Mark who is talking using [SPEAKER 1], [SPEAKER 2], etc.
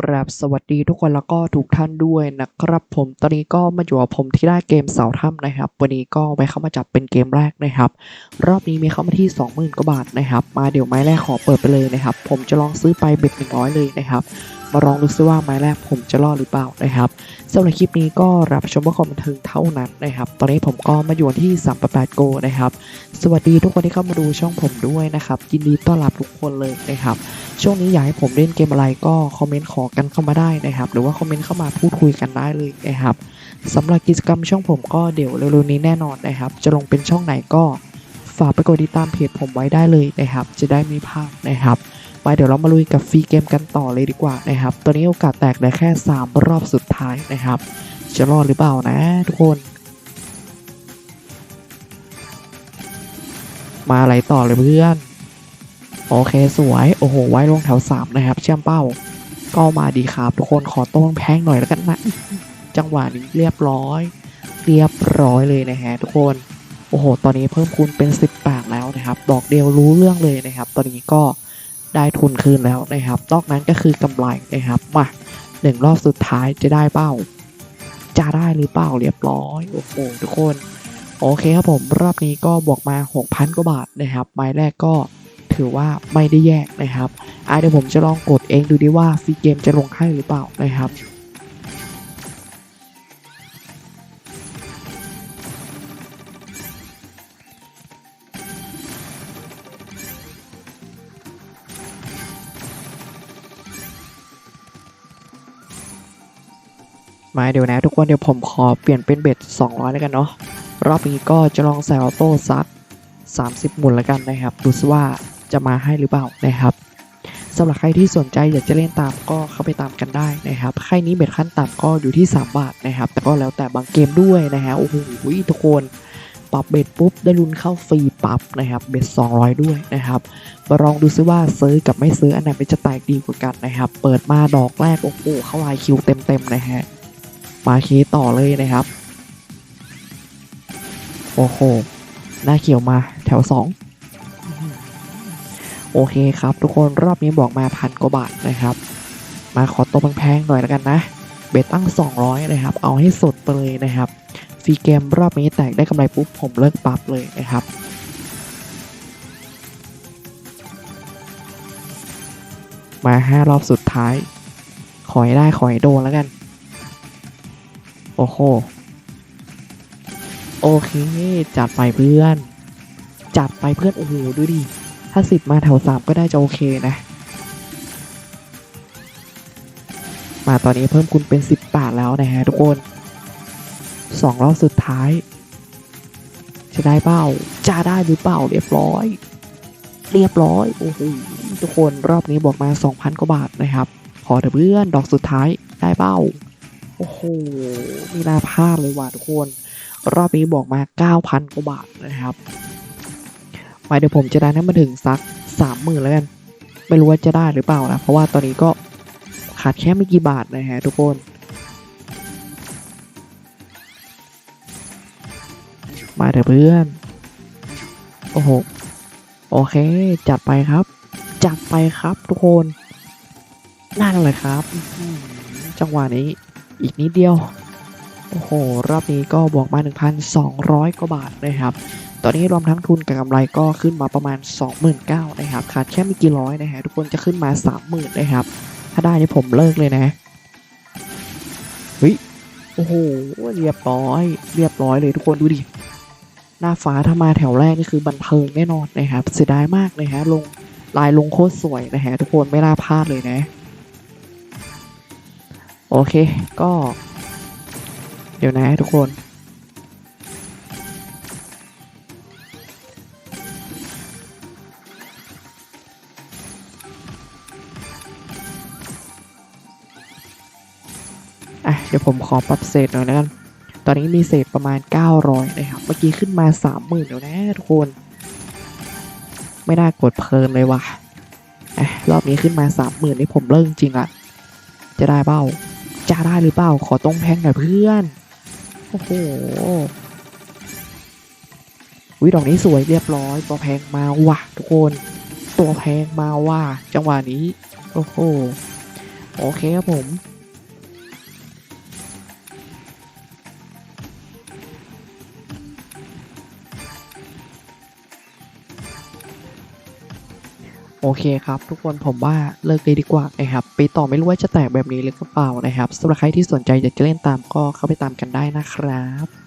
[SPEAKER 1] กราบสวัสดีทุกคนแล้วก็ทุกท่านด้วยนะครับผมตอนนี้ก็มาอยู่กับผมที่ได้เกมเสาถ้ำนะครับ วันนี้ก็ไปเข้ามาจับเป็นเกมแรกนะครับ รอบนี้มีเข้ามาที่ 20,000กว่าบาทนะครับ มาเดี๋ยวไม้แรกขอเปิดไปเลยนะครับ ผมจะลองซื้อไปเบ็ด100 เลยนะครับมาลองดูซิว่าไม้แรกผมจะรอดหรือเปล่านะครับสำหรับคลิปนี้ก็รับชมเพื่อความบันเทิงเท่านั้นนะครับ ตอนนี้ผมก็มาอยู่ที่388 Go นะครับ สวัสดีทุกคนที่เข้ามาดูช่องผมด้วยนะครับ ยินดีต้อนรับทุกคนเลยนะครับ ช่วงนี้อยากให้ผมเล่นเกมอะไรก็คอมเมนต์ขอกันเข้ามาได้นะครับ หรือว่าคอมเมนต์เข้ามาพูดคุยกันได้เลยนะครับสำหรับกิจกรรมช่องผมก็เดี๋ยวเร็วๆนี้แน่นอนนะครับ จะลงเป็นช่องไหนก็ฝากไปกดติดตามเพจผมไว้ได้เลยนะครับ จะได้ไม่พลาดนะครับ ไปเดี๋ยวเรามาลุยกับฟรีเกมกันต่อเลยดีกว่านะครับตอนนี้โอกาสแตกเหลือแค่ 3 รอบสุดท้ายนะครับ จะรอดหรือเปล่านะทุกคน มาอะไรต่อเลยเพื่อน โอเคสวย โอ้โห ไว้ลงแถวสามนะครับ เชื่อมเป้า ก็มาดีครับ ทุกคนขอต้งแพงหน่อยแล้วกันนะ จังหวะนี้เรียบร้อย เรียบร้อยเลยนะฮะทุกคนโอ้โห ตอนนี้เพิ่มคูณเป็น 18 แล้วนะครับ ดอกเดียวรู้เรื่องเลยนะครับ ตอนนี้ก็ ได้ทุนคืนแล้วนะครับ นอกนั้นก็คือกำไรนะครับ มาหนึ่งรอบสุดท้ายจะได้เป้า จะได้หรือเปล่าเรียบร้อย โอ้โหทุกคน โอเคครับผมรอบนี้ก็บวกมา 6,000กว่าบาทนะครับไม้แรกก็ถือว่าไม่ได้แยกนะครับอะเดี๋ยวผมจะลองกดเองดูดิว่าฟรีเกมจะลงให้หรือเปล่านะครับ มาเดี๋ยวนะทุกคนเดี๋ยวผมขอเปลี่ยนเป็นเบ็ด 200 แล้วกันเนาะรอบนี้ก็จะลองใส่ออโต้ซัก 30 หมุนแล้วกันนะครับ ดูซิว่าจะมาให้หรือเปล่านะครับสำหรับใครที่สนใจอยากจะเล่นตามก็เข้าไปตามกันได้นะครับใครนี้เบ็ดขั้นต่ำก็อยู่ที่ 3 บาทนะครับ แต่ก็แล้วแต่บางเกมด้วยนะฮะโอ้โหทุกคนปรับเบ็ดปุ๊บได้ลุ้นเข้าฟรีปั๊บนะครับเบ็ด200 ด้วยนะครับมาลองดูซิว่าซื้อกับไม่ซื้ออันไหนมันจะแตกดีกว่ากันนะครับ เปิดมาดอกแรกโอ้โหเข้าลายคิวเต็มๆนะฮะ มาเคต่อเลยนะครับ โอ้โหหน้าเขียวมาแถว2โอเคครับ ทุกคนรอบนี้บอกมาพันกว่าบาทนะครับ มาขอตัวแพงๆหน่อยแล้วกันนะ เบตตั้ง 200 นะครับ เอาให้สดไปเลยนะครับฟรีเกมรอบนี้แตกได้กำไรปุ๊บผมเลิกปรับเลยนะครับมา 5 รอบสุดท้าย ขอให้ได้ ขอให้โดนแล้วกัน โอ้โห โอเค จัดไปเพื่อน จัดไปเพื่อน โอ้โห ดูดิ ถ้าสิบมาแถวสามก็ได้จะโอเคนะ มาตอนนี้เพิ่มคุณเป็นสิบบาทแล้วนะฮะทุกคนสองรอบสุดท้าย จะได้เป้า จะได้หรือเปล่าเรียบร้อย เรียบร้อย โอ้โห ทุกคนรอบนี้บอกมา 2,000 กว่าบาทนะครับ ขอเถอะเพื่อน ดอกสุดท้ายได้เป้า โอ้โหมีนาพลาดเลยว่ะทุกคน รอบนี้บอกมา 9,000 กว่าบาทนะครับมาเดี๋ยวผมจะได้ให้มาถึงสัก 30,000แล้วกัน ไม่รู้ว่าจะได้หรือเปล่านะ เพราะว่าตอนนี้ก็ขาดแค่ไม่กี่บาทนะฮะทุกคนมาเถอะเพื่อน โอ้โห โอเค จัดไปครับ จัดไปครับทุกคน นั่นเลยครับ จังหวะนี้ อีกนิดเดียว โอ้โห รอบนี้ก็บวกมา 1,200 กว่าบาทนะครับ ตอนนี้รวมทั้งทุนกับกำไรก็ขึ้นมาประมาณ 29,000นะครับ ขาดแค่ไม่กี่ร้อยนะฮะทุกคนจะขึ้นมา 30,000นะครับ ถ้าได้นี่ผมเลิกเลยนะเฮ้ยโอ้โห เรียบร้อย เรียบร้อยเลยทุกคนดูดิ หน้าฟ้าถ้ามาแถวแรกนี่คือบันเทิงแน่นอนนะครับ เสียดายมากเลยฮะ ลงลายลงโคตรสวยนะฮะทุกคนไม่น่าพลาดเลยนะ โอเค ก็ เดี๋ยวนะทุกคน อะ เดี๋ยวผมขอปรับเศษหน่อยแล้วกัน ตอนนี้มีเศษประมาณ 900 นะครับ เมื่อกี้ขึ้นมา 30,000เดี๋ยวนะทุกคน ไม่น่ากดเพลินเลยว่ะอะรอบนี้ขึ้นมา 30,000นี่ผมเลิกจริงๆละจะได้เปล่า จะได้หรือเปล่า ขอตรงแพงหน่อยเพื่อน โอ้โหวิดอกนี้สวยเรียบร้อย ตัวแพงมาว่ะทุกคน ตัวแพงมาว่ะจังหวะนี้ โอ้โห โอเคครับผม โอเคครับ ทุกคนผมว่าเลิกเลยดีกว่านะครับไปต่อไม่รู้ว่าจะแตกแบบนี้หรือเปล่านะครับสำหรับใครที่สนใจอยากจะเล่นตามก็เข้าไปตามกันได้นะครับ